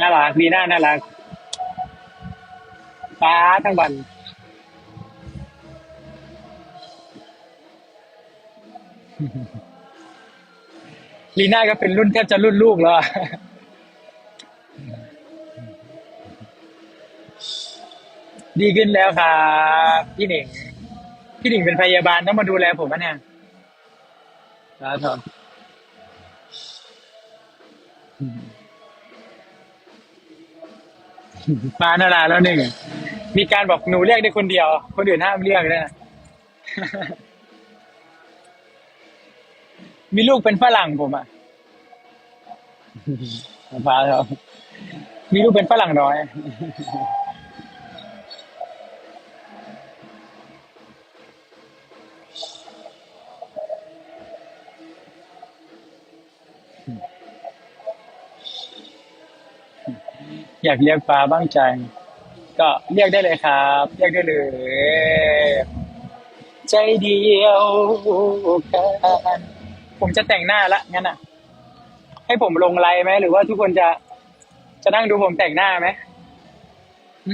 น่ารักดีน่าน่ารักฟ้าทั้งวัน ลีน่าก็เป็นรุ่นแทบจะรุ่นลูกแล้ว ดีขึ้นแล้วครับพี่หนิง พี่หนิงเป็นพยาบาลต้องมาดูแลผมนะเนี่ยครับ มานาราแล้วหนึ่ง มีการบอกหนูเรียกได้คนเดียว คนอื่นห้ามเรียกด้วยนะ มีลูกเป็นฝรั่งผมอะฟ้าครับมีลูกเป็นฝรั่งน้อย อยากเรียกฟ้าบ้างจังก็เรียกได้เลยครับ เรียกได้เลย ใจเดียวกันผมจะแต่งหน้าละงั้นอะ ให้ผมลงไลน์ไหมหรือว่าทุกคนจะจะนั่งดูผมแต่งหน้าไหมหึ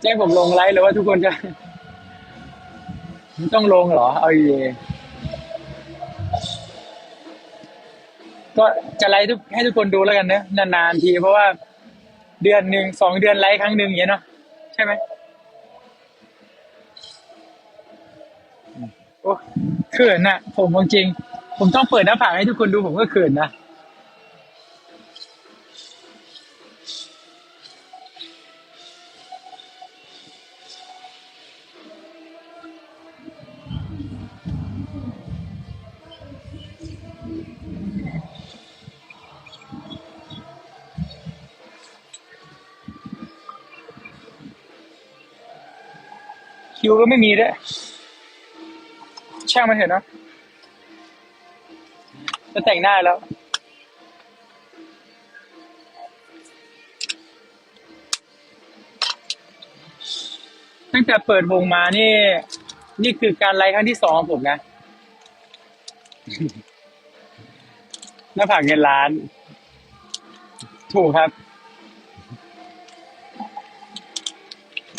จะให้ผมลงไลน์หรือว่าทุกคนจะ ต้องลงเหรอ เอาดี ก็จะไลฟ์ทุกให้ทุกคนดูแล้วกันเนอะนานๆทีเพราะว่าเดือนหนึ่งสองเดือนไลฟ์ครั้งหนึ่งอย่างเงี้ยเนาะใช่ไหมโอ้เขินอะผมจริงผมต้องเปิดหน้าผากให้ทุกคนดูผมก็เขินนะ คิวก็ไม่มีด้วยช่างมันเถอะเนาะจะแต่งหน้าแล้ว ตั้งแต่เปิดวงมานี่ นี่คือการไลฟ์ครั้งที่สองของผมนะหน้าผากเงินล้าน ถูกครับ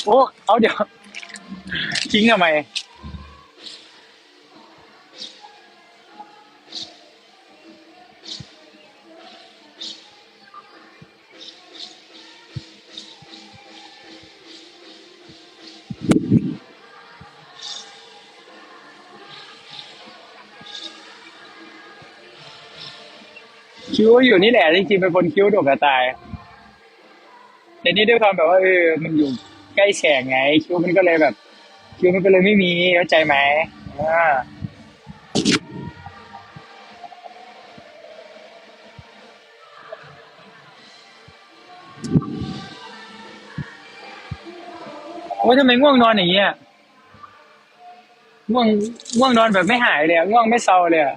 โอ้ เอาเดี๋ยว ทิ้งทำไมคิ้วอยู่นี่แหละจริงๆเป็นคนคิ้วโด่งกระตาย แต่นี่ด้วยความแบบว่าเออมันอยู่ใกล้แฉกไง คิ้วมันก็เลยแบบ คิวมันก็เลยไม่มีเข้าใจไหมอ่าโอ้ยทำไมง่วงนอนอย่างเงี้ยง่วงง่วงนอนแบบไม่หายเลยอะง่วงไม่เซาเลยอะ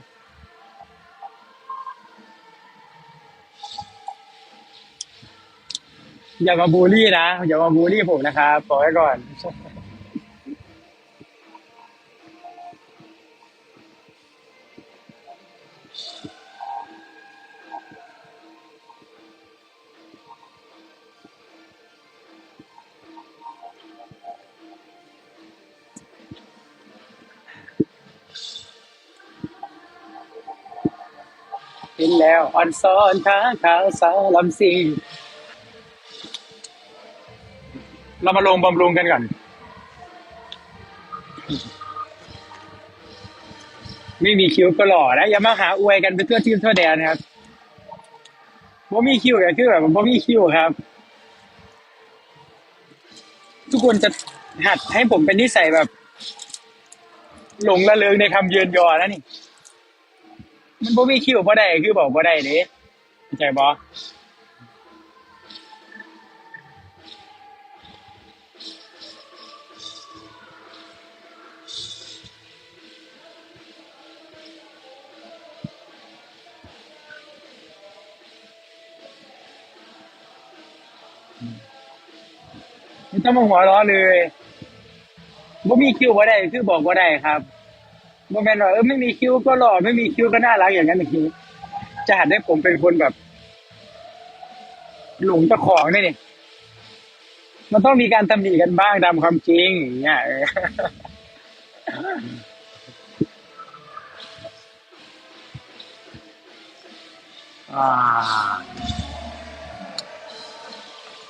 อย่ามาบูลลี่นะอย่ามาบูลลี่ผมนะครับบอกไว้ก่อน เห็นแล้วอ่อนซ้อนขาขาวสาลำซิงเรามาลงบำรุงกันก่อน ไม่มีคิวก็หล่อนะอย่ามาหาอวยกันไปทั่วทีมทั่วแดนนะครับว่ามีคิวก็คือแบบว่ามีคิวครับ ทุกคนจะหัดให้ผมเป็นนิสัยแบบ หลงละเริงในคำเยือนยอนะนี่ มันบ่มีคิวบ่ได้คือบอกบ่ได้เด้เข้าใจบ่ไม่ต้องมาหัวร้อเลยบ่มีคิวบ่ได้คือบอกบ่ได้ครับ โมเมนต์ว่าเออไม่มีคิ้วก็หล่อไม่มีคิ้วก็น่ารักอย่างนั้นอย่างนี้จะหัดให้ผมเป็นคนแบบ หลงเจ้าของนี่นี่มันต้องมีการตำหนิกันบ้างตามความจริงอย่างเงี้ย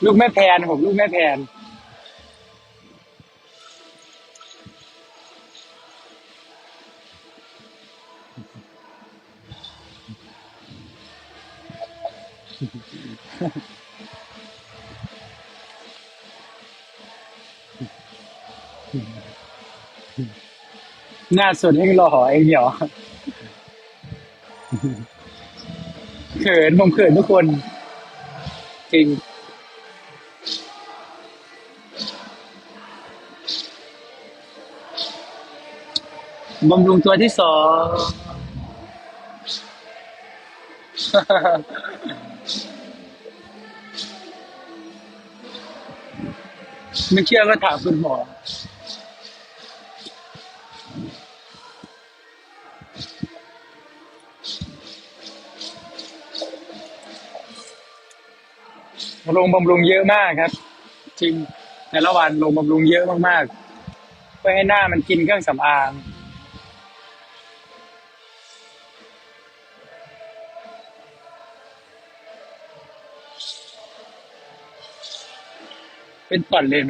ลูกแม่แพนผมลูกแม่แพน หน้าสดเองหล่อเองเหรอเขินผมเขินทุกคน จริงบำรุงตัวที่สอง ไม่เชื่อก็ถามคุณหมอ ลงบำรุงเยอะมากครับ จริงในละวันลงบำรุงเยอะมากๆเพื่อให้หน้ามันกินเครื่องสำอาง เป็นต่อนเลยไหม